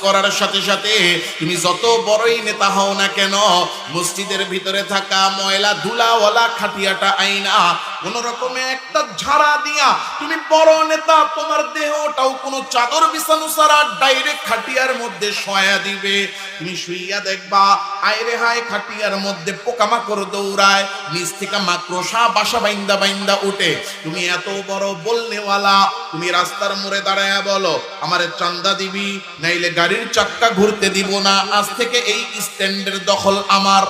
করার সাথে সাথে তুমি যত বড়ই নেতা হও না কেন, মসজিদের ভিতরে থাকা ময়লা ধুলাওয়ালা খাটিয়াটা আইনা কোন একটা ঝাড়া দিয়া তুমি বড় নেতা, তোমার দেহটাও কোনো চাদর বিছানো ছাড়া ডাইরেক্ট খাটিয়ার মধ্যে শয়া দিবে। তুমি শুইয়া দেখবা আয়রে হায়, খাটিয়ার মধ্যে পোকামাকড় দৌড়ায়, নিচ থেকে মাকড়সা বাসা বাইন্দা বাইন্দা উঠে। তুমি এত বড় বলনেওয়ালা, তুমি রাস্তার মোড়ে দাঁড়ায় বলো, আমারে চান্দা দিবি, নাইলে গাড়ির চাক্কা ঘুরতে দিব না। আজ থেকে এই স্ট্যান্ডের দখল আমার।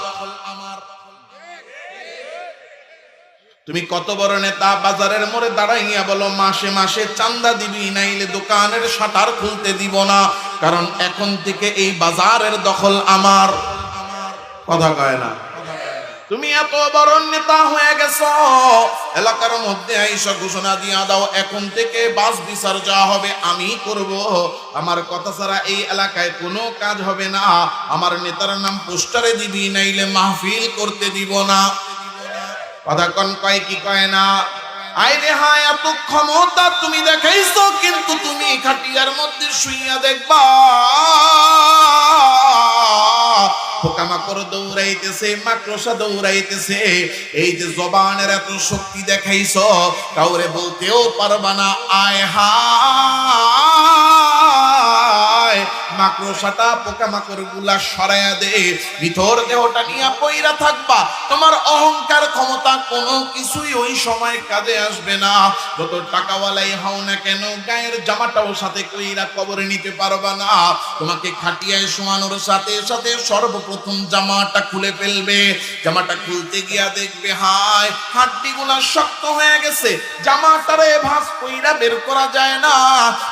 তুমি কত বড় নেতা বাজারের মোড়ে দাঁড়াইয়া বলো, মাসে মাসে চান্দা দিবি, নাইলে দোকানের শাটার খুলতে দিব না। কারণ এখন থেকে এই বাজারের দখল আমার। কথা কয় না? তুমি এত বড় নেতা হয়ে গেছ, এলাকার মধ্যে আইসা ঘোষণা দিয়া দাও, এখন থেকে বাস বিচার যা হবে আমি করব। আমার কথা ছাড়া এই এলাকায় কোনো কাজ হবে না। আমার নেতার নাম পোস্টারে দিবি, নাইলে মাহফিল করতে দিব না। কন কয়, কি কয় না? আইরে হায়, এত ক্ষমতা তুমি দেখাইছো, কিন্তু তুমি খাটিয়ার মধ্যে শুইয়া দেখবা, পোকামাকড় দৌড়াইতেছে, মাকড়সা দৌড়াইতেছে। এই যে জবানের এত শক্তি দেখাইছ, কাউরে বলতেও পারবা না, আয় হায়। মাকড়সাটা পোকামাকড়গুলা সরাইয়া দে। ভিতর দেহটা নিয়ে পইরা থাকবা। তোমার অহংকার ক্ষমতা কোনো কিছুই ওই সময় কাজে আসবে না। যত টাকাওয়ালাই হও না কেন, গায়ের জামাটাও সাথে কইরা কবরে নিতে পারবা না। তোমাকে খাটিয়ায় শোয়ানোর সাথে সাথে সর্বপ্রথম জামাটা খুলে ফেলবে। জামাটা খুলতে গিয়া দেখবে, হায় হাড্ডি গুলা শক্ত হয়ে গেছে। জামাটারে ভাঁজ কইরা বের করা যায় না।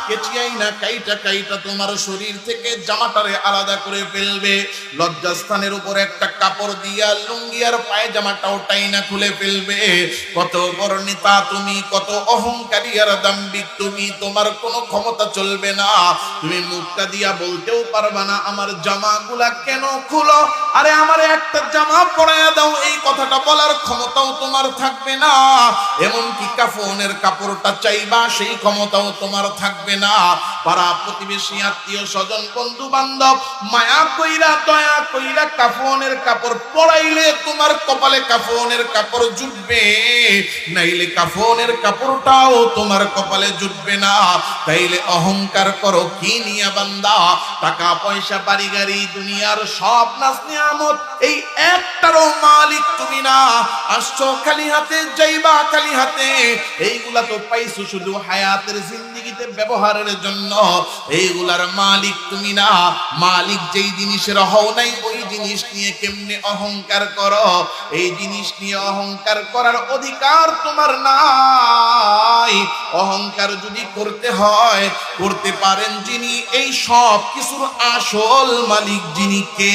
কেচিয়াই না, কাইটা কাইটা তোমার শরীর থেকে জামাটারে আলাদা করে ফেলবে। লজ্জাস্থানের উপর একটা কাপড় দিয়া লুঙ্গি আর পায়জামাটাও টাইনা খুলে ফেলবে। কত বড় নেতা তুমি, কত অহংকারী আর দাম্বিক তুমি, তোমার কোনো ক্ষমতা চলবে না। তুমি মুখটা দিয়া বলতেও পারবা না, আমার জামাগুলা কেন খুলো? আরে আমার একটা জামা পরাইয়া দাও, এই কথাটা বলার ক্ষমতাও তোমার থাকবে না। এমনকি কাফনের কাপড়টা চাইবা, সেই ক্ষমতাও তোমার থাকবে না পাড়া প্রতিবেশী, আত্মীয় স্বজন, বন্ধু বান্ধব, মায়া কইরা দয়া কইরা কাফনের কাপড় পড়াইলে তোমার কপালে কাফনের কাপড় জুটবে, নাইলে কাফনের কাপড়টাও তোমার কপালে জুটবে না। তাইলে অহংকার করো, কি নিয়া বান্দা? টাকা, পয়সা, বাড়ি, গাড়ি, দুনিয়ার সব নাচ নিয়ামত, এই একটারও মালিক তুমি না। আসছো খালি হাতে, যাইবা খালি হাতে, এইগুলা তো পাইছো শুধু হায়াতের জিন্দিগিতে ব্যবহারের জন্য। এইগুলার মালিক তুমি না। মালিক যেই জিনিসের হও নাই, ওই জিনিস নিয়ে কেমনে অহংকার করো? এই জিনিস নিয়ে অহংকার করার অধিকার তোমার নাই। অহংকার যদি করতে হয়, করতে পারেন যিনি। এই সব কিছুর আসল মালিক যিনি কে?